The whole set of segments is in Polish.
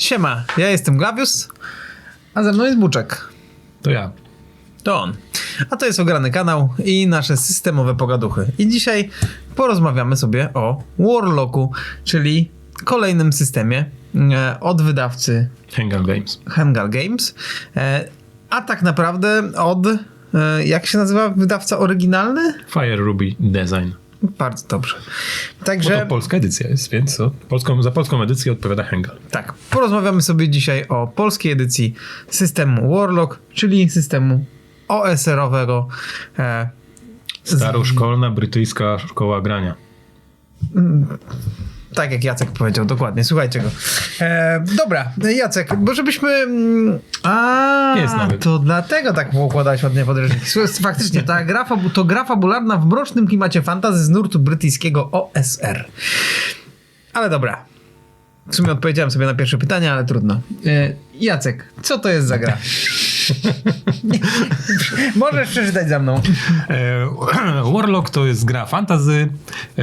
Siema, ja jestem Glawius, a ze mną jest Buczek. To ja. To on. A to jest ograny kanał i nasze systemowe pogaduchy. I dzisiaj porozmawiamy sobie o Warlocku, czyli kolejnym systemie e, od wydawcy Hangar Games. Hangar Games, e, a tak naprawdę od, e, jak się nazywa wydawca oryginalny? Fire Ruby Design. Bardzo dobrze. Bo Także to polska edycja jest, więc co? Polską, za polską edycję odpowiada Hangar. tak, porozmawiamy sobie dzisiaj o polskiej edycji systemu Warlock, czyli systemu OSR-owego. E, Staroszkolna brytyjska szkoła grania. Tak jak Jacek powiedział, dokładnie. Słuchajcie go. E, dobra, Jacek, bo żebyśmy. mm, A, Jest nawet. to dlatego tak układałeś ładnie podręcznik. Faktycznie, ta gra, fabu- to gra fabularna w mrocznym klimacie fantazy z nurtu brytyjskiego OSR. Ale dobra. W sumie odpowiedziałem sobie na pierwsze pytanie, ale trudno. E, Jacek, co to jest za gra? Możesz przeczytać za mną. E, Warlock to jest gra fantazy e,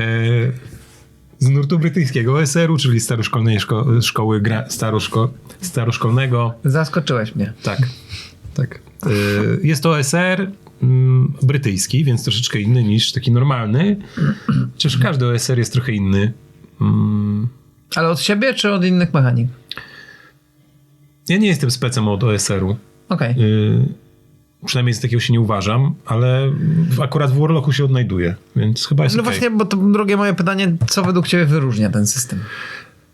z nurtu brytyjskiego OSR-u, czyli staroszkolnej szko- szkoły gra, staroszko- staroszkolnego. Zaskoczyłeś mnie. Tak, tak. E, jest to OSR mm, brytyjski, więc troszeczkę inny niż taki normalny. Chociaż każdy OSR jest trochę inny. Mm, Ale od siebie czy od innych mechanik? Ja nie jestem specem od OSR-u. Okej. Yy, przynajmniej z takiego się nie uważam, ale akurat w Warlocku się odnajduję, więc chyba jest No okej. właśnie, bo to drugie moje pytanie, co według ciebie wyróżnia ten system?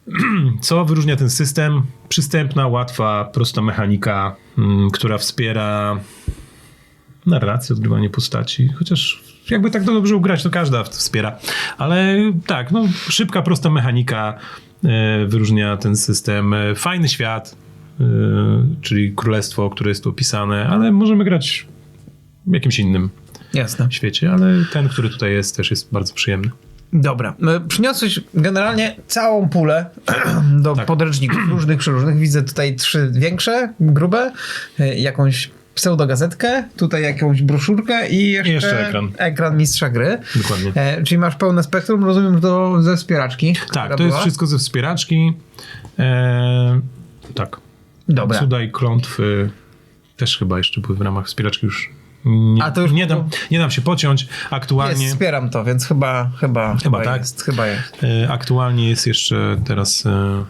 Co wyróżnia ten system? Przystępna, łatwa, prosta mechanika, mm, która wspiera narrację, odgrywanie postaci, chociaż jakby tak dobrze ugrać, to każda wspiera. Ale tak, no szybka, prosta mechanika e, wyróżnia ten system. E, Fajny świat, czyli królestwo, które jest tu opisane, ale możemy grać w jakimś innym Jasne. świecie, ale ten, który tutaj jest, też jest bardzo przyjemny. Dobra. E, Przyniosłeś generalnie całą pulę do Tak. podręczników różnych, przeróżnych. Widzę tutaj trzy większe, grube, e, jakąś pseudogazetkę, tutaj jakąś broszurkę i jeszcze, I jeszcze ekran. ekran mistrza gry. Dokładnie. E, czyli masz pełne spektrum, rozumiem, że to ze wspieraczki. Tak, to jest była. wszystko ze wspieraczki. E, tak. Dobra. Cuda i klątwy też chyba jeszcze były w ramach wspieraczki już. Nie, A to już nie, dam, nie dam się pociąć. Aktualnie, Jest, wspieram to, więc chyba, chyba, chyba, tak. jest. Chyba jest. e, aktualnie jest jeszcze teraz e,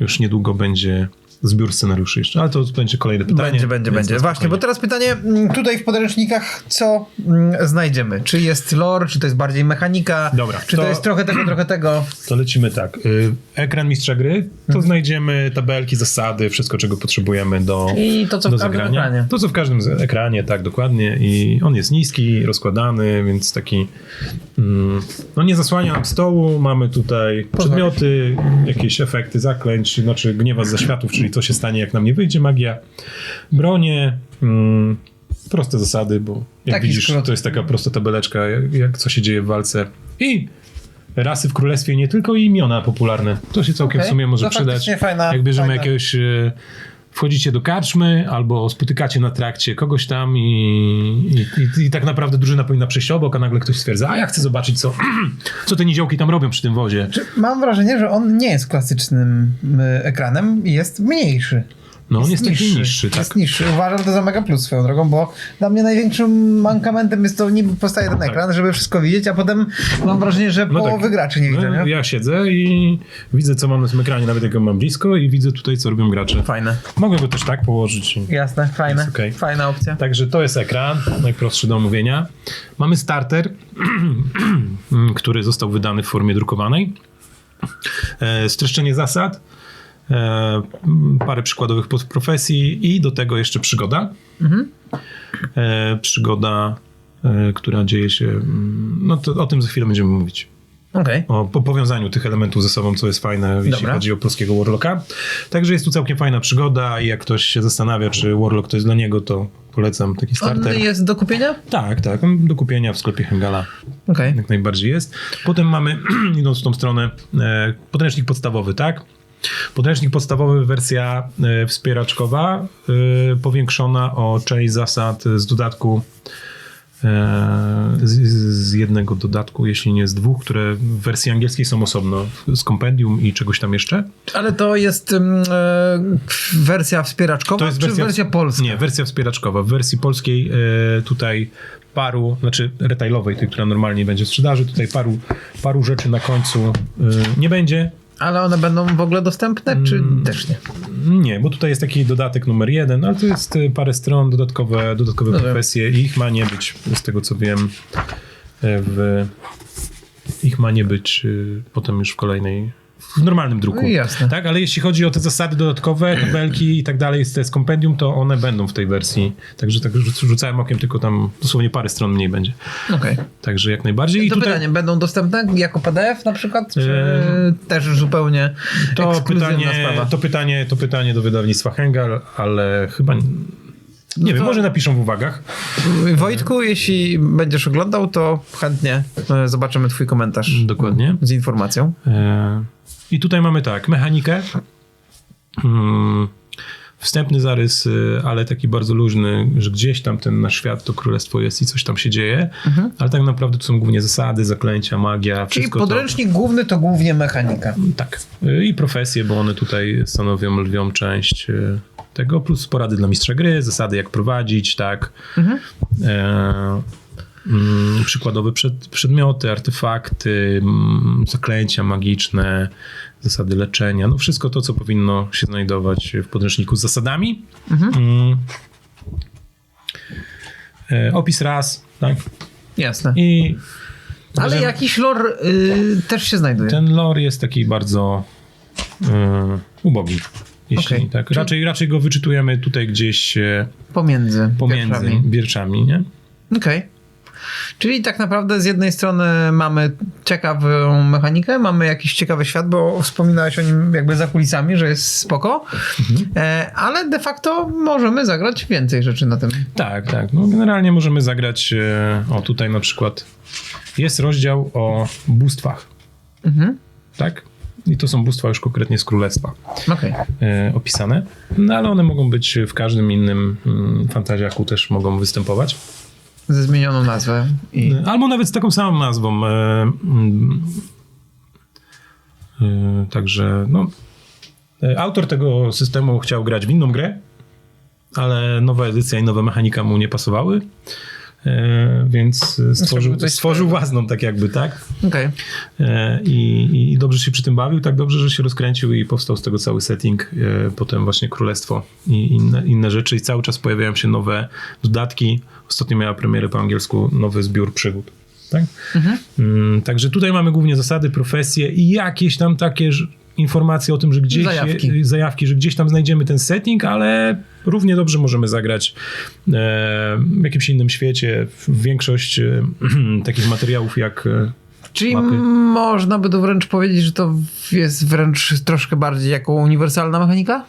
już niedługo będzie zbiór scenariuszy jeszcze, ale to będzie kolejne pytanie. Będzie, będzie, będzie. Właśnie, bo teraz pytanie mm, tutaj w podręcznikach, co mm, znajdziemy? Czy jest lore, czy to jest bardziej mechanika? Dobra, Czy to, to- jest trochę tego, trochę tego? To lecimy tak. Y, Ekran mistrza gry, to Mhm. znajdziemy tabelki, zasady, wszystko czego potrzebujemy do I to, co do w każdym zagrania. ekranie. To co w każdym ekranie, tak dokładnie. I on jest niski, rozkładany, więc taki mm, no nie zasłania nam stołu. Mamy tutaj przedmioty, jakieś efekty zaklęć, znaczy gniewa z zaświatów, czyli co się stanie jak nam nie wyjdzie magia. Bronie, mm, proste zasady, bo jak Taki widzisz, skrót. to jest taka prosta tabeleczka, jak, jak co się dzieje w walce. I rasy w królestwie, nie tylko i imiona popularne. To się całkiem Okej, w sumie może to przydać. faktycznie fajna- jak bierzemy fajna. jakiegoś... E, wchodzicie do karczmy albo spotykacie na trakcie kogoś tam i, i, i, i tak naprawdę drużyna powinna przejść obok, a nagle ktoś stwierdza, a ja chcę zobaczyć, co, co te niziołki tam robią przy tym wozie. Mam wrażenie, że on nie jest klasycznym y, ekranem, jest mniejszy. No on jest taki niższy, tak. Jest niższy. Uważam to za mega plus swoją drogą, bo dla mnie największym mankamentem jest to niby powstaje ten ekran, żeby wszystko widzieć, a potem mam wrażenie, że Tak. No połowy tak. graczy nie widzę, No, nie? ja siedzę i widzę, co mam na tym ekranie, nawet jak ją mam blisko i widzę tutaj, co robią gracze. Fajne. Mogę go też tak położyć. Jasne, fajne. Jest okej. Fajna opcja. Także to jest ekran, najprostszy do omówienia. Mamy starter, który został wydany w formie drukowanej. E, Streszczenie zasad, parę przykładowych podprofesji i do tego jeszcze przygoda. E, Przygoda, e, która dzieje się, mm, no to o tym za chwilę będziemy mówić. Okej. O po powiązaniu tych elementów ze sobą, co jest fajne, jeśli Dobra. chodzi o polskiego Warlocka. Także jest tu całkiem fajna przygoda i jak ktoś się zastanawia, czy Warlock to jest dla niego, to polecam taki On starter. jest do kupienia? Tak, tak. on Do kupienia w sklepie Hengala Okej. jak najbardziej jest. Potem mamy, idąc w tą stronę, e, podręcznik podstawowy, tak? Podręcznik podstawowy, wersja e, wspieraczkowa, e, powiększona o część zasad z dodatku z, z jednego dodatku, jeśli nie z dwóch, które w wersji angielskiej są osobno, z kompendium i czegoś tam jeszcze. Ale to jest e, wersja wspieraczkowa, czy wersja, polska? Nie, wersja wspieraczkowa. W wersji polskiej e, tutaj paru, znaczy retailowej, tej, która normalnie będzie w sprzedaży, tutaj paru, paru rzeczy na końcu e, nie będzie. Ale one będą w ogóle dostępne, czy Mm. też nie? Nie, bo tutaj jest taki dodatek numer jeden, ale to jest e, parę stron, dodatkowe, dodatkowe Dobra. profesje i ich ma nie być, z tego co wiem, e, w, ich ma nie być e, potem już w kolejnej, w normalnym druku. No jasne. Tak, ale jeśli chodzi o te zasady dodatkowe, tabelki i tak dalej, to jest kompendium, to one będą w tej wersji. Także tak rzuc- rzucałem okiem, tylko tam dosłownie parę stron mniej będzie. Okej. Także jak najbardziej. I To tutaj pytanie, będą dostępne jako PDF na przykład, czy Eee, też zupełnie to pytanie, sprawa? to, pytanie, to pytanie do wydawnictwa Hengal, ale chyba... Nie No wiem, to- może napiszą w uwagach. Wojtku, jeśli będziesz oglądał, to chętnie e, zobaczymy twój komentarz. Dokładnie. Z informacją. E, I tutaj mamy tak, mechanikę. Mm, Wstępny zarys, y, ale taki bardzo luźny, że gdzieś tam ten nasz świat, to królestwo jest i coś tam się dzieje, ale tak naprawdę to są głównie zasady, zaklęcia, magia, Mhm. Czyli podręcznik główny to głównie mechanika. to. Tak. Y, I profesje, bo one tutaj stanowią lwią część y, tego, plus porady dla mistrza gry, zasady jak prowadzić, tak. E, mm, przykładowe przed, przedmioty, artefakty, mm, zaklęcia magiczne, zasady leczenia, no wszystko to, co powinno się znajdować w podręczniku z zasadami. Mm. E, opis raz, tak? Jasne. I Ale możemy- jakiś lore y, też się znajduje. ten lore jest taki bardzo e, ubogi. Jeśli Okej. tak. Raczej, raczej go wyczytujemy tutaj gdzieś e, Pomiędzy. pomiędzy wierszami. wierszami, nie? Okej. Czyli tak naprawdę z jednej strony mamy ciekawą mechanikę, mamy jakiś ciekawy świat, bo wspominałeś o nim jakby za kulisami, że jest spoko, e, ale de facto możemy zagrać więcej rzeczy na tym. Tak, tak. No, generalnie możemy zagrać. e, O, tutaj na przykład jest rozdział o bóstwach. Mhm. Tak? I to są bóstwa już konkretnie z królestwa Okej. e, opisane. No ale one mogą być w każdym innym mm, fantazjaku też mogą występować. Ze zmienioną nazwę. I... Albo nawet z taką samą nazwą. E, mm, e, także, no. e, Autor tego systemu chciał grać w inną grę, ale nowa edycja i nowa mechanika mu nie pasowały. Więc e, stworzył, stworzył własną, tak jakby, tak? E, I, I dobrze się przy tym bawił, tak dobrze, że się rozkręcił i powstał z tego cały setting, potem właśnie Królestwo i inne, inne rzeczy i cały czas pojawiają się nowe dodatki. Ostatnio miała premierę po angielsku nowy zbiór przygód. Tak? Mm, także tutaj mamy głównie zasady, profesje i jakieś tam takie informacje o tym, że gdzieś Zajawki. Je, zajawki, że gdzieś tam znajdziemy ten setting, ale równie dobrze możemy zagrać e, w jakimś innym świecie. W- Większość e, takich materiałów jak e, Czyli Mapy. można by tu wręcz powiedzieć, że to jest wręcz troszkę bardziej jako uniwersalna mechanika?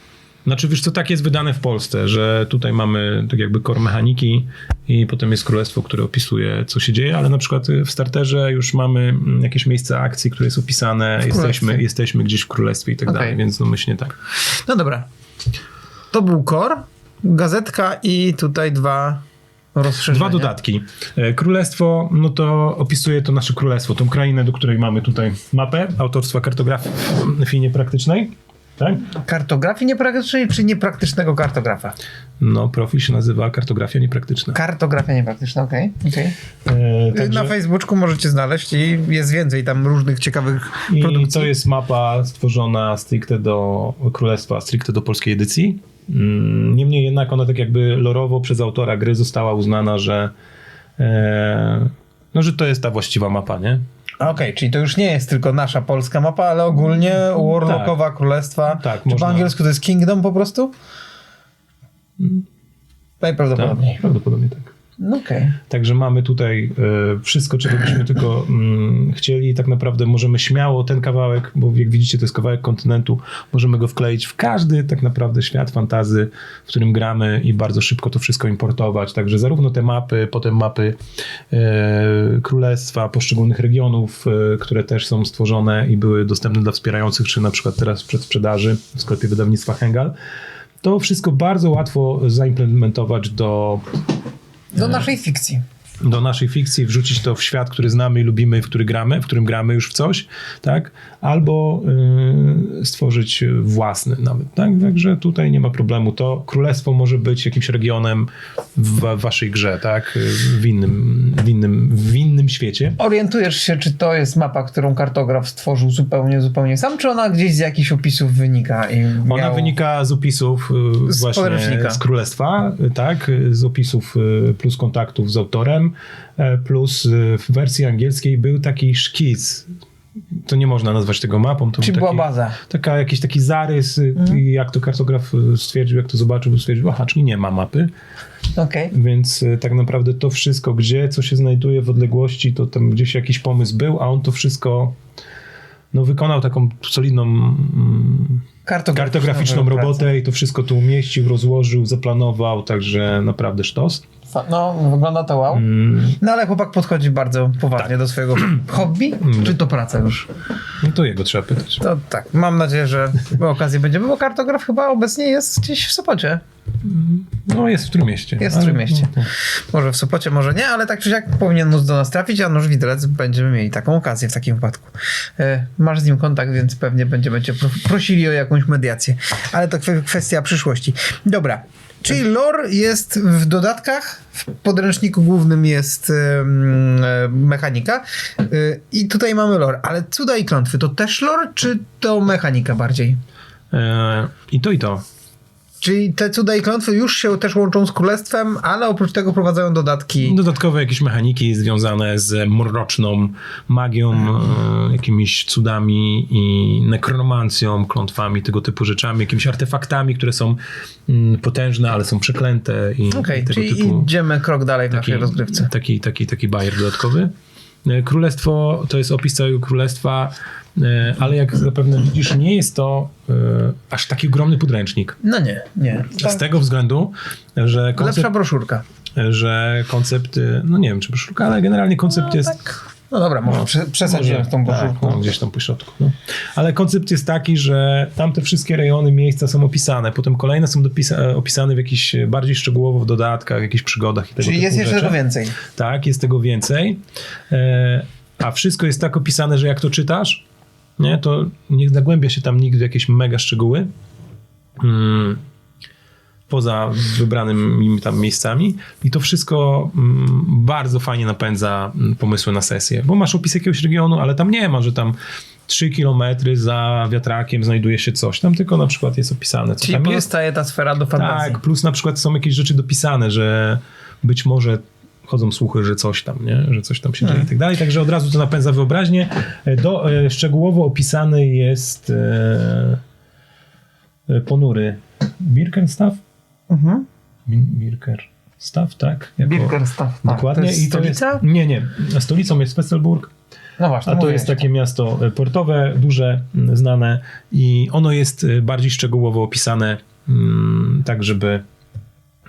Znaczy, wiesz co, tak jest wydane w Polsce, że tutaj mamy tak jakby core mechaniki i potem jest królestwo, które opisuje, co się dzieje, ale na przykład w starterze już mamy mm, jakieś miejsce akcji, które jest opisane, jesteśmy, jesteśmy gdzieś w królestwie i tak Okej. dalej, więc domyślnie tak. No dobra. To był core, gazetka i tutaj dwa rozszerzenia. Dwa dodatki. E, Królestwo, no to opisuje to nasze królestwo, tą krainę, do której mamy tutaj mapę autorstwa kartografii niepraktycznej. Tak? Kartografii niepraktycznej czy niepraktycznego kartografa? No, profil się nazywa kartografia niepraktyczna. Kartografia niepraktyczna, okej. okej. E, także- Na Facebooku możecie znaleźć i jest więcej tam różnych ciekawych I produkcji. to jest mapa stworzona stricte do Królestwa, stricte do polskiej edycji. Mm, Niemniej jednak ona tak jakby lorowo przez autora gry została uznana, że e, no, że to jest ta właściwa mapa, nie? Okej, czyli to już nie jest tylko nasza polska mapa, ale ogólnie Warlockowa Królestwa. Tak, Czy można- po angielsku to jest Kingdom po prostu? Najprawdopodobniej. Tak, prawdopodobnie tak. No Okej. Także mamy tutaj e, wszystko, czego byśmy tylko mm, chcieli. Tak naprawdę możemy śmiało ten kawałek, bo jak widzicie, to jest kawałek kontynentu, możemy go wkleić w każdy tak naprawdę świat fantazy, w którym gramy i bardzo szybko to wszystko importować. Także zarówno te mapy, potem mapy e, królestwa, poszczególnych regionów, e, które też są stworzone i były dostępne dla wspierających, czy na przykład teraz przed sprzedaży w sklepie wydawnictwa Hengal. To wszystko bardzo łatwo zaimplementować do Do naszej fikcji. Do naszej fikcji, wrzucić to w świat, który znamy i lubimy, w który gramy, w którym gramy już w coś, tak? Albo y, stworzyć własny nawet, tak? Także tutaj nie ma problemu. To królestwo może być jakimś regionem w wa- waszej grze, tak? W innym, w innym, w innym świecie. Orientujesz się, czy to jest mapa, którą kartograf stworzył zupełnie, zupełnie sam, czy ona gdzieś z jakichś opisów wynika? I Ona miał... wynika z opisów y, Z właśnie z Królestwa, y, tak, y, z opisów plus kontaktów z autorem, e, plus y, w wersji angielskiej był taki szkic. To nie można nazwać tego mapą. To Czyli był była taki, baza. Taka, jakiś taki zarys, y, i jak to kartograf y, stwierdził, jak to zobaczył, stwierdził, aha, czyli nie ma mapy. Okej. Więc y, tak naprawdę to wszystko, gdzie co się znajduje w odległości, to tam gdzieś jakiś pomysł był, a on to wszystko no, wykonał taką solidną mm, Kartograficzną kartograficzną robotę i to wszystko tu umieścił, rozłożył, zaplanował, także naprawdę sztos. No, wygląda to wow. Mm, No ale chłopak podchodzi bardzo poważnie Tak. do swojego hobby, Mm. czy to praca już? No to jego trzeba pytać. To tak, mam nadzieję, że okazję będziemy, bo kartograf chyba obecnie jest gdzieś w Sopocie. No jest w Trójmieście. Jest w Trójmieście. no, Może w Sopocie, może nie, ale tak czy siak powinien móc do nas trafić, a nóż widelec będziemy mieli taką okazję w takim wypadku. E, Masz z nim kontakt, więc pewnie będziemy cię pro- prosili o jakąś mediację. Ale to kwe- kwestia przyszłości. Dobra. Czyli lore jest w dodatkach, w podręczniku głównym jest e, mechanika e, i tutaj mamy lore. Ale cuda i klątwy to też lore, czy to mechanika bardziej? e, I to i to. Czyli te cuda i klątwy już się też łączą z królestwem, ale oprócz tego prowadzają dodatki. Dodatkowe jakieś mechaniki związane z mroczną magią, e, jakimiś cudami i nekromancją, klątwami, tego typu rzeczami, jakimiś artefaktami, które są mm, potężne, ale są przeklęte i, Okej, i tego czyli typu... idziemy krok dalej w naszej rozgrywce. Taki, taki, taki bajer dodatkowy. E, Królestwo to jest opis całego królestwa, e, ale jak zapewne widzisz, nie jest to e, aż taki ogromny podręcznik. No nie, nie. Z tego względu, że Lepsza koncept, broszurka. że koncept, no nie wiem czy broszurka, ale generalnie koncept No, jest... tak. No dobra, może No, prze- przesadziłem może- tą tak, broszurką. no, gdzieś tam po środku. No. Ale koncept jest taki, że tam te wszystkie rejony, miejsca są opisane, potem kolejne są dopisa- e, opisane w jakiś bardziej szczegółowo w dodatkach, jakichś przygodach i tego Czyli jest jeszcze tego więcej. Tak, jest tego więcej. E, a wszystko jest tak opisane, że jak to czytasz, nie, to nie zagłębia się tam nigdy w jakieś mega szczegóły. Mm, poza wybranymi tam miejscami i to wszystko mm, bardzo fajnie napędza mm, pomysły na sesję, bo masz opis jakiegoś regionu, ale tam nie ma, że tam 3 kilometry za wiatrakiem znajduje się coś, tam tylko na przykład jest opisane, co Czyli tam jest. pozostaje ta sfera do fantazji. Tak, plus na przykład są jakieś rzeczy dopisane, że być może chodzą słuchy, że coś tam, nie? że coś tam się dzieje i tak dalej, także od razu to napędza wyobraźnię. E, Do, e, szczegółowo opisany jest e, e, ponury Birkenstaff? Mhm. Bi- Birkerstaff, tak? Jako- Birkerstaff. tak. Dokładnie. To jest I to stolica? jest, nie, nie. Stolicą jest Spetzelburg, No właśnie. a to jest takie miasto e, portowe, duże, znane i ono jest e, bardziej szczegółowo opisane, mm, tak żeby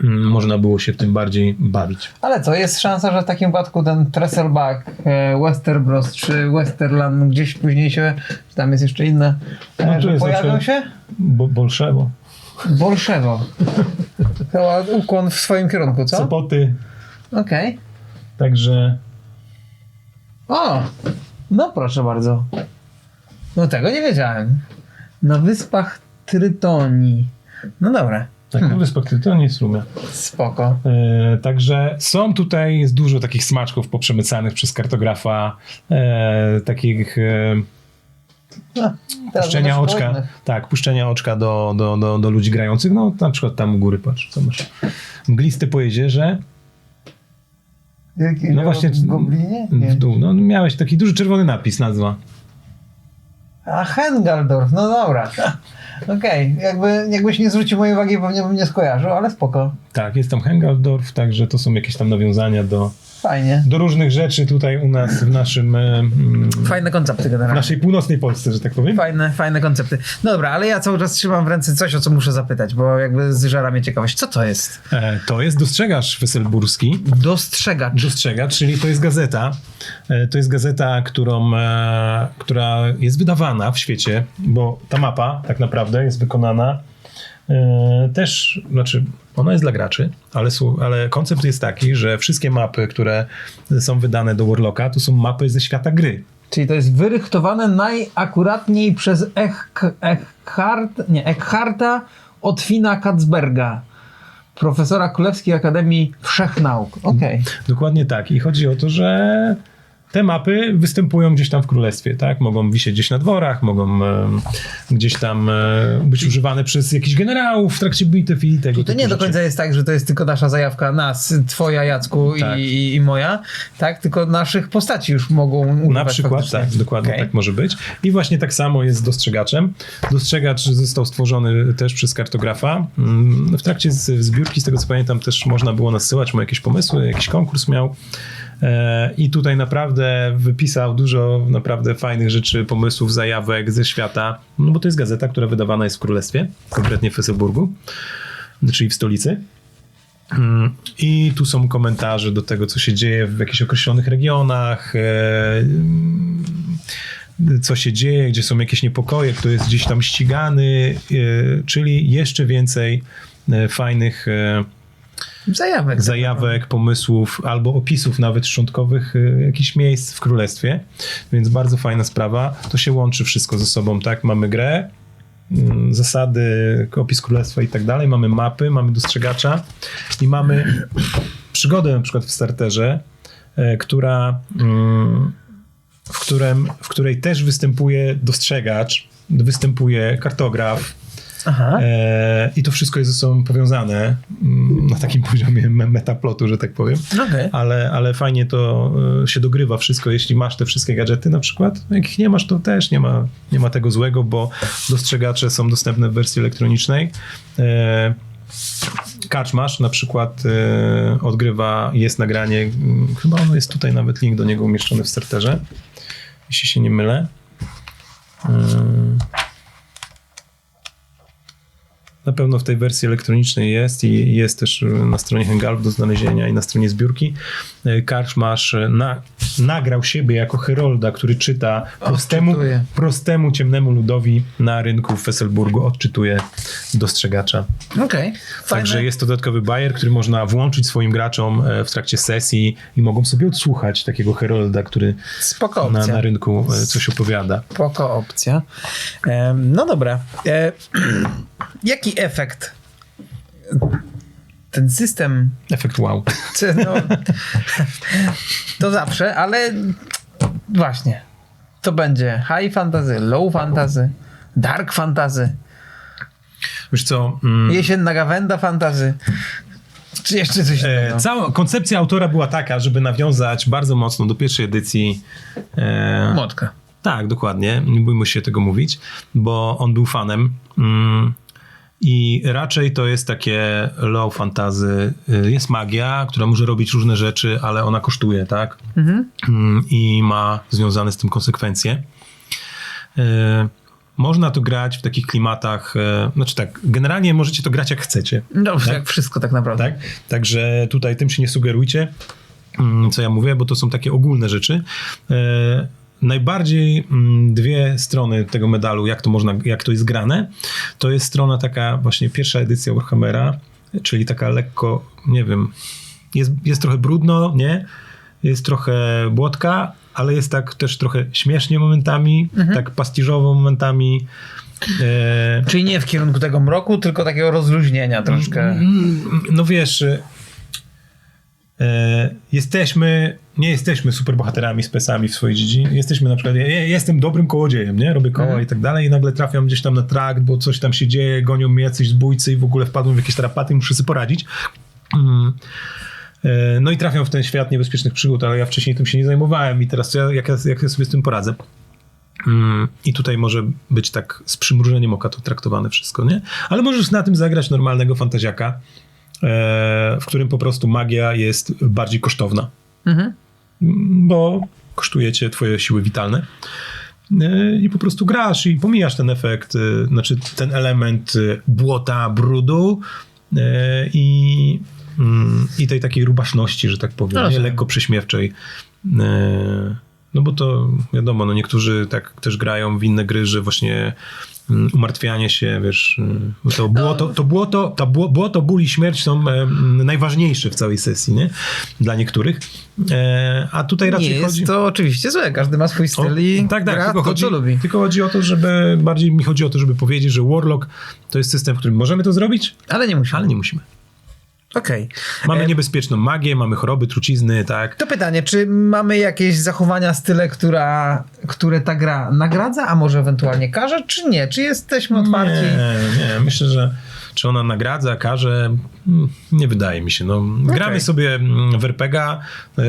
mm, można było się w tym bardziej bawić. Ale co, jest szansa, że w takim wypadku ten Tresselback, e, Westerbros czy Westerland gdzieś później się, czy tam jest jeszcze inne, No że jest pojawią się? Bo, Bolszewo, Bolszewo. Chyba ukłon w swoim kierunku, co? Sopoty, Okej. także O! No proszę bardzo. No tego nie wiedziałem. Na wyspach Trytonii. No dobra. tak, hmm. wyspach to nie jest rumia. Spoko. E, także są tutaj jest dużo takich smaczków poprzemycanych przez kartografa, e, takich e, No, puszczenia oczka, tak, puszczenia oczka do, do, do, do ludzi grających, no na przykład tam u góry, patrz, co masz. Mgliste po jeziorze, Wielki no właśnie w Goblinie? Nie. w dół, no miałeś taki duży czerwony napis, nazwa. A Hengaldorf, no dobra. Okej, jakby, jakbyś nie zwrócił mojej uwagi, pewnie bym nie skojarzył, ale spoko. Tak, jest tam Hengaldorf, także to są jakieś tam nawiązania do, Fajnie. do różnych rzeczy tutaj u nas w naszym, mm, Fajne koncepty w generalnie. naszej północnej Polsce, że tak powiem. Fajne, fajne koncepty. No dobra, ale ja cały czas trzymam w ręce coś, o co muszę zapytać, bo jakby zżera mnie ciekawość. Co to jest? E, To jest Dostrzegasz Weselburski. Dostrzegacz. Dostrzegacz, czyli to jest gazeta. E, To jest gazeta, którą, e, która jest wydawana w świecie, bo ta mapa tak naprawdę jest wykonana też, znaczy ona jest dla graczy, ale, ale koncept jest taki, że wszystkie mapy, które są wydane do Warlocka, to są mapy ze świata gry. Czyli to jest wyrychtowane najakuratniej przez Ech, Eckhart, nie, Eckharta Otwina Kacberga, profesora Królewskiej Akademii Wszechnauk. Okej. Dokładnie tak. I chodzi o to, że te mapy występują gdzieś tam w królestwie, tak? Mogą wisieć gdzieś na dworach, mogą e, gdzieś tam e, być używane przez jakichś generałów w trakcie bitew i tego I to nie do końca jest tak, że to jest tylko nasza zajawka nas, twoja Jacku Tak. i, i, moja, tak? Tylko naszych postaci już mogą używać Na przykład, faktycznie. tak, dokładnie Okej. tak może być. I właśnie tak samo jest z dostrzegaczem. Dostrzegacz został stworzony też przez kartografa. Mm, W trakcie z- zbiórki, z tego co pamiętam, też można było nasyłać mu jakieś pomysły, jakiś konkurs miał. E, I tutaj naprawdę wypisał dużo naprawdę fajnych rzeczy, pomysłów, zajawek ze świata, no bo to jest gazeta, która wydawana jest w Królestwie, konkretnie w Fesselburgu, czyli w stolicy. Mm, I tu są komentarze do tego, co się dzieje w jakichś określonych regionach, e, mm, co się dzieje, gdzie są jakieś niepokoje, kto jest gdzieś tam ścigany, e, czyli jeszcze więcej fajnych Zajawek. zajawek, pomysłów albo opisów nawet szczątkowych e, jakichś miejsc w królestwie. Więc bardzo fajna sprawa. To się łączy wszystko ze sobą, tak? Mamy grę, mm, zasady, opis królestwa i tak dalej. Mamy mapy, mamy dostrzegacza i mamy przygodę na przykład w starterze, e, która mm, w, którym, w której też występuje dostrzegacz, występuje kartograf. E, I to wszystko jest ze sobą powiązane mm, na takim poziomie me- metaplotu, że tak powiem. Okej. Ale, ale fajnie to e, się dogrywa wszystko, jeśli masz te wszystkie gadżety na przykład. Jak ich nie masz, to też nie ma, nie ma tego złego, bo dostrzegacze są dostępne w wersji elektronicznej. E, Kaczmasz na przykład e, odgrywa, jest nagranie, mm, chyba ono jest tutaj nawet link do niego umieszczony w starterze, jeśli się nie mylę. E, Na pewno w tej wersji elektronicznej jest i jest też na stronie Hangalp do znalezienia i na stronie zbiórki. Karczmasz na, nagrał siebie jako herolda, który czyta prostemu, Odczytuje. prostemu ciemnemu ludowi na rynku w Fesselburgu, odczytuje dostrzegacza. Okej. Fajne. Także jest to dodatkowy bajer, który można włączyć swoim graczom e, w trakcie sesji i mogą sobie odsłuchać takiego herolda, który Spoko na, na rynku e, coś opowiada. Spoko opcja. No dobra. E, efekt ten system Efekt wow. no, to zawsze, ale właśnie to będzie high fantasy, low fantasy, dark fantasy, Wiesz co, mm, jesienna gawenda fantasy, czy jeszcze coś E, cała koncepcja autora była taka, żeby nawiązać bardzo mocno do pierwszej edycji. E, Młotka. tak, dokładnie. Nie bójmy się tego mówić, bo on był fanem. Mm, I raczej to jest takie low fantasy. Y, Jest magia, która może robić różne rzeczy, ale ona kosztuje, tak? Mhm. Mm, I ma związane z tym konsekwencje. Y, Można to grać w takich klimatach, e, znaczy tak, generalnie możecie to grać jak chcecie. No, Tak? jak wszystko tak naprawdę. Tak? Także tutaj tym się nie sugerujcie, mm, co ja mówię, bo to są takie ogólne rzeczy. Najbardziej mm, dwie strony tego medalu, jak to można, jak to jest grane, to jest strona taka właśnie pierwsza edycja Warhammera, czyli taka lekko, nie wiem, jest, jest trochę brudno, nie? Jest trochę błotka, ale jest tak też trochę śmiesznie momentami, tak pastiżowo momentami. E, Czyli nie w kierunku tego mroku, tylko takiego rozluźnienia troszkę. Mm, No wiesz, jesteśmy, nie jesteśmy superbohaterami, specami w swojej dziedzinie. Jesteśmy na przykład, ja, jestem dobrym kołodziejem, nie? Robię koła Mhm. i tak dalej i nagle trafiam gdzieś tam na trakt, bo coś tam się dzieje, gonią mnie jacyś zbójcy i w ogóle wpadłem w jakieś tarapaty i muszę sobie poradzić. Mm. E, No i trafiam w ten świat niebezpiecznych przygód, ale ja wcześniej tym się nie zajmowałem i teraz ja, jak, ja, jak ja sobie z tym poradzę? Mm, I tutaj może być tak z przymrużeniem oka to traktowane wszystko, nie? Ale możesz na tym zagrać normalnego fantaziaka, e, w którym po prostu magia jest bardziej kosztowna, Mhm. Bo kosztuje cię twoje siły witalne. E, I po prostu grasz i pomijasz ten efekt, e, znaczy ten element e, błota, brudu e, i, mm, i tej takiej rubaszności, że tak powiem, nie? Rozumiem. lekko prześmiewczej. E, No bo to wiadomo, no niektórzy tak też grają w inne gry, że właśnie umartwianie się, wiesz, bo to błoto, to błoto, to bło- błoto, ból i śmierć są e, m, najważniejsze w całej sesji, nie? Dla niektórych. E, a tutaj raczej Nie chodzi... jest to oczywiście złe, każdy ma swój styl i tak, tak, gra tylko, to, chodzi, co lubi. tylko chodzi o to, żeby, bardziej mi chodzi o to, żeby powiedzieć, że Warlock to jest system, w którym możemy to zrobić, Ale nie musi. ale nie musimy. Okej. Mamy E, niebezpieczną magię, mamy choroby, trucizny, tak. To pytanie, czy mamy jakieś zachowania, style, która, które ta gra nagradza, a może ewentualnie karze, czy nie? Czy jesteśmy otwarci? Nie, nie, myślę, że czy ona nagradza, karze, mm, nie wydaje mi się. No, Gramy Okej. sobie mm, w RPGa, yy,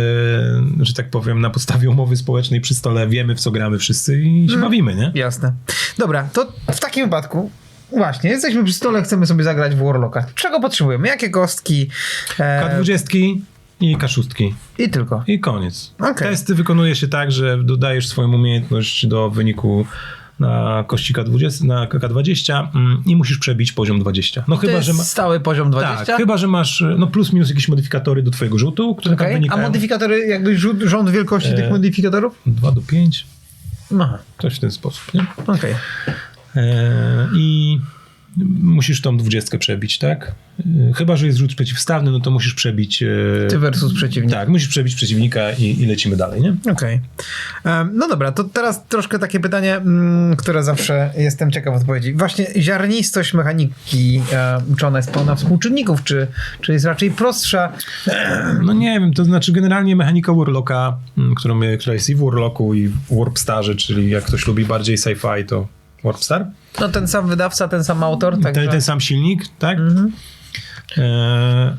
że tak powiem, na podstawie umowy społecznej przy stole, wiemy w co gramy wszyscy i Mm. się bawimy, nie? Jasne. Dobra, to w takim wypadku właśnie, jesteśmy przy stole, chcemy sobie zagrać w Warlocka. Czego potrzebujemy? Jakie kostki? E, K20 i K6. I tylko. I koniec. Testy wykonuje się tak, że dodajesz swoją umiejętność do wyniku na kości K20, na K20 mm, i musisz przebić poziom 20. No To chyba, że ma... stały poziom 20? Tak, chyba, że masz no plus minus jakieś modyfikatory do twojego rzutu, które Okej. tam A wynikają. modyfikatory, jakby rzut, rząd wielkości E, tych modyfikatorów? 2 do 5, Aha, coś w ten sposób, nie? okej. E, I musisz tą dwudziestkę przebić, tak? E, Chyba, że jest rzut przeciwstawny, no to musisz przebić... e, Ty versus przeciwnik. Tak, musisz przebić przeciwnika i, i lecimy dalej, nie? Okej. Em, No dobra, to teraz troszkę takie pytanie, mm, które zawsze jestem ciekaw odpowiedzi. Właśnie ziarnistość mechaniki, e, czy ona jest pełna współczynników, czy, czy jest raczej prostsza? No nie wiem, to znaczy generalnie mechanika Warlocka, m, którą, która jest i w Warlocku i w Warpstarze, czyli jak ktoś lubi bardziej sci-fi, to Warpstar. No ten sam wydawca, ten sam autor, także... Ten, ten sam silnik, tak? Mhm. E,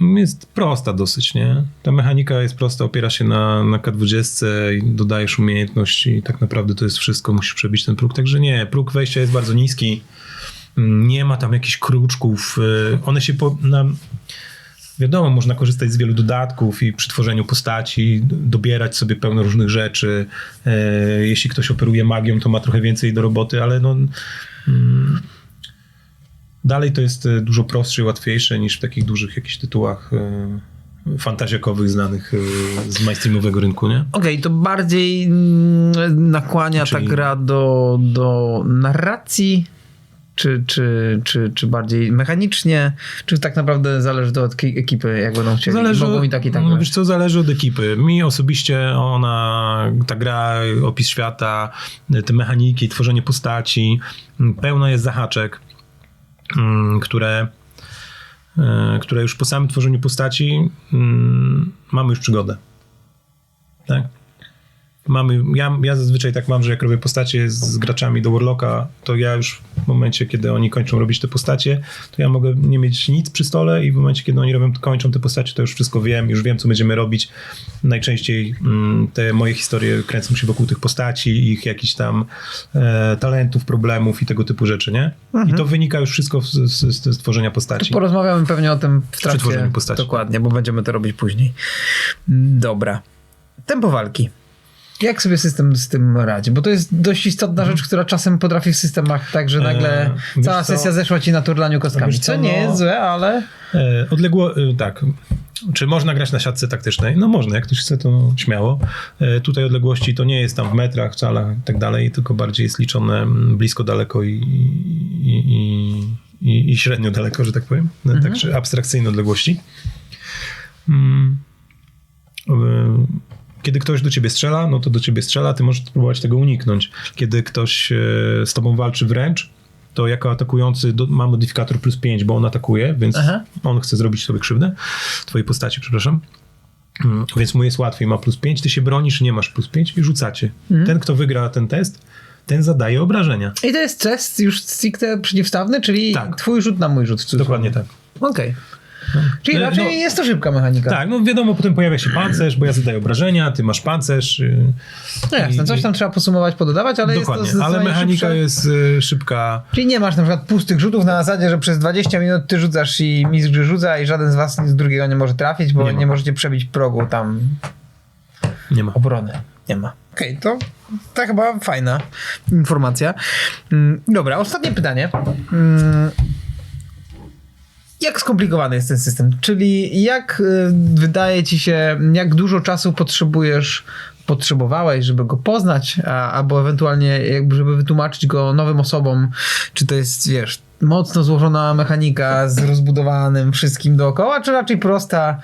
jest prosta dosyć, nie? Ta mechanika jest prosta, opiera się na, na K20 i dodajesz umiejętności i tak naprawdę to jest wszystko, musisz przebić ten próg. Także nie, próg wejścia jest bardzo niski. Nie ma tam jakichś kruczków. e, One się po, na, Wiadomo, można korzystać z wielu dodatków i przy tworzeniu postaci dobierać sobie pełno różnych rzeczy. E, jeśli ktoś operuje magią, to ma trochę więcej do roboty, ale no, mm, dalej to jest e, dużo prostsze i łatwiejsze niż w takich dużych jakichś tytułach e, fantazjakowych znanych z mainstreamowego rynku, nie? Okej, to bardziej mm, nakłania Czyli- ta gra do, do narracji, czy, czy, czy, czy bardziej mechanicznie, czy tak naprawdę zależy to od ki- ekipy, jak będą chcieli. Mogą i tak i tak no, wiesz co, zależy od ekipy. Mi osobiście ona, ta gra, opis świata, te mechaniki, tworzenie postaci, pełna jest zahaczek, m, które, e, które już po samym tworzeniu postaci mm, mamy już przygodę. Tak? Mamy, ja, ja zazwyczaj tak mam, że jak robię postacie z, graczami do Warlocka, to ja już w momencie, kiedy oni kończą robić te postacie, to ja mogę nie mieć nic przy stole i w momencie, kiedy oni robią, kończą te postacie, to już wszystko wiem, już wiem, co będziemy robić. Najczęściej mm, te moje historie kręcą się wokół tych postaci, ich jakichś tam e, talentów, problemów i tego typu rzeczy, nie? I to wynika już wszystko z, z, z, tworzenia postaci. Porozmawiamy pewnie o tym w trakcie. tworzeniu postaci. Dokładnie, bo będziemy to robić później. Dobra. Tempo walki. Jak sobie system z tym radzi? Bo to jest dość istotna rzecz, która czasem potrafi w systemach tak, że nagle. Eee, wiesz cała co? sesja zeszła ci na turlaniu kostkami. Wiesz co, nie no- jest złe, ale... E, Odległo, e, tak. Czy można grać na siatce taktycznej? No można, jak ktoś chce, to śmiało. E, Tutaj odległości to nie jest tam w metrach, calach i tak dalej, tylko bardziej jest liczone blisko, daleko i, i, i, i, średnio daleko, że tak powiem. No, Mhm. Także abstrakcyjne odległości. Mm. Kiedy ktoś do ciebie strzela, no to do ciebie strzela, ty możesz spróbować tego uniknąć. Kiedy ktoś e, z tobą walczy wręcz, to jako atakujący do, ma modyfikator plus 5, bo on atakuje, więc Aha. on chce zrobić sobie krzywdę, twojej postaci, przepraszam. Mm, Więc mu jest łatwiej, ma plus 5, ty się bronisz, nie masz plus 5 i rzucacie. Mhm. Ten, kto wygra ten test, ten zadaje obrażenia. I to jest test już stricte przeciwstawny, czyli Tak. twój rzut na mój rzut. Dokładnie tak. Okej. Czyli E, raczej no- jest to szybka mechanika. Tak, no wiadomo, potem pojawia się pancerz, bo ja zadaję obrażenia, ty masz pancerz. y, No jasne, i- coś tam trzeba posumować, pododawać, ale Dokładnie, jest to ale mechanika jest y, szybka. Czyli nie masz na przykład pustych rzutów na zasadzie, że przez 20 minut ty rzucasz i mistrz rzuca i żaden z was z drugiego nie może trafić, bo Nie nie, możecie przebić progu tam Nie ma. obrony. Nie ma. Okej, to, to chyba fajna informacja. Mm, Dobra, ostatnie pytanie. Jak skomplikowany jest ten system? Czyli jak y, wydaje ci się, jak dużo czasu potrzebujesz potrzebowałeś, żeby go poznać, a, albo ewentualnie jakby, żeby wytłumaczyć go nowym osobom, czy to jest, wiesz, mocno złożona mechanika z rozbudowanym wszystkim dookoła, czy raczej prosta?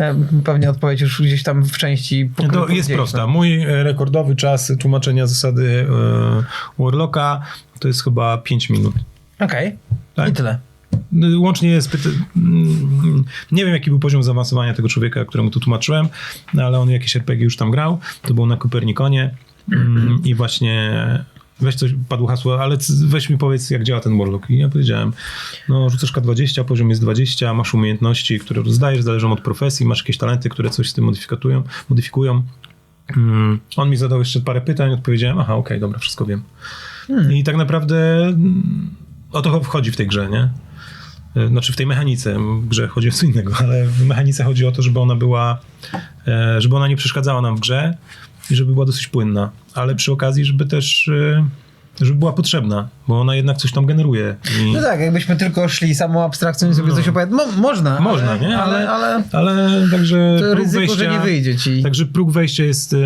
E, Pewnie odpowiedź już gdzieś tam w części pokry- To jest prosta. Mój e, rekordowy czas tłumaczenia zasady e, Warlocka to jest chyba 5 minut. Okej, Tak. i tyle. Łącznie jest pyta- mm, Nie wiem, jaki był poziom zaawansowania tego człowieka, któremu to tłumaczyłem, ale on jakieś RPG już tam grał. To było na Kopernikonie mm, i właśnie weź coś, padło hasło, ale weź mi powiedz, jak działa ten Warlock. I ja powiedziałem, no rzucasz K20, poziom jest 20, masz umiejętności, które rozdajesz, zależą od profesji, masz jakieś talenty, które coś z tym modyfikują. modyfikują. Mm, On mi zadał jeszcze parę pytań, odpowiedziałem, aha, okej, dobra, wszystko wiem. I tak naprawdę o to wchodzi w tej grze, nie? E, Znaczy w tej mechanice, w grze chodzi o co innego, ale w mechanice chodzi o to, żeby ona była, e, żeby ona nie przeszkadzała nam w grze i żeby była dosyć płynna, ale przy okazji, żeby też, e, żeby była potrzebna, bo ona jednak coś tam generuje. I... No tak, jakbyśmy tylko szli samą abstrakcją i sobie No. coś opowiadać. Mo- można, Można, ale, nie? Ale, ale Ale także to próg ryzyko, wejścia, że nie wyjdzie ci. Także próg wejścia jest,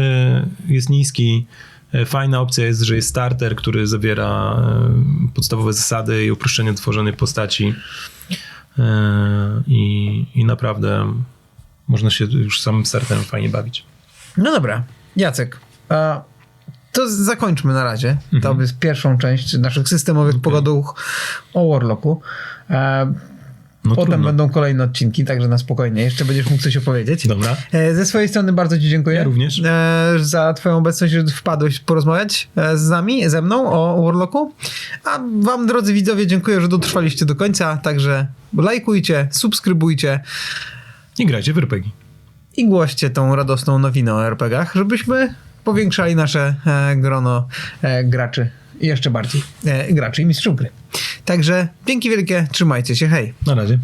jest niski. E, Fajna opcja jest, że jest starter, który zawiera e, podstawowe zasady i uproszczenie tworzonej postaci. E, I, I naprawdę można się już samym starterem fajnie bawić. No dobra, Jacek, a to zakończmy na razie. To jest pierwszą część naszych systemowych pogaduch o Warlocku. No Potem trudno. będą kolejne odcinki, także na spokojnie. Jeszcze będziesz mógł coś opowiedzieć. Dobra. E, Ze swojej strony bardzo Ci dziękuję. Ja również. E, za Twoją obecność, że wpadłeś porozmawiać e, z nami, ze mną o Warlocku. A Wam, drodzy widzowie, dziękuję, że dotrwaliście do końca. Także lajkujcie, subskrybujcie I grajcie w RPG. i głoście tą radosną nowinę o RPGach, żebyśmy powiększali nasze grono graczy i jeszcze bardziej e, graczy i mistrzów gry. Także dzięki wielkie, trzymajcie się, hej. Na razie.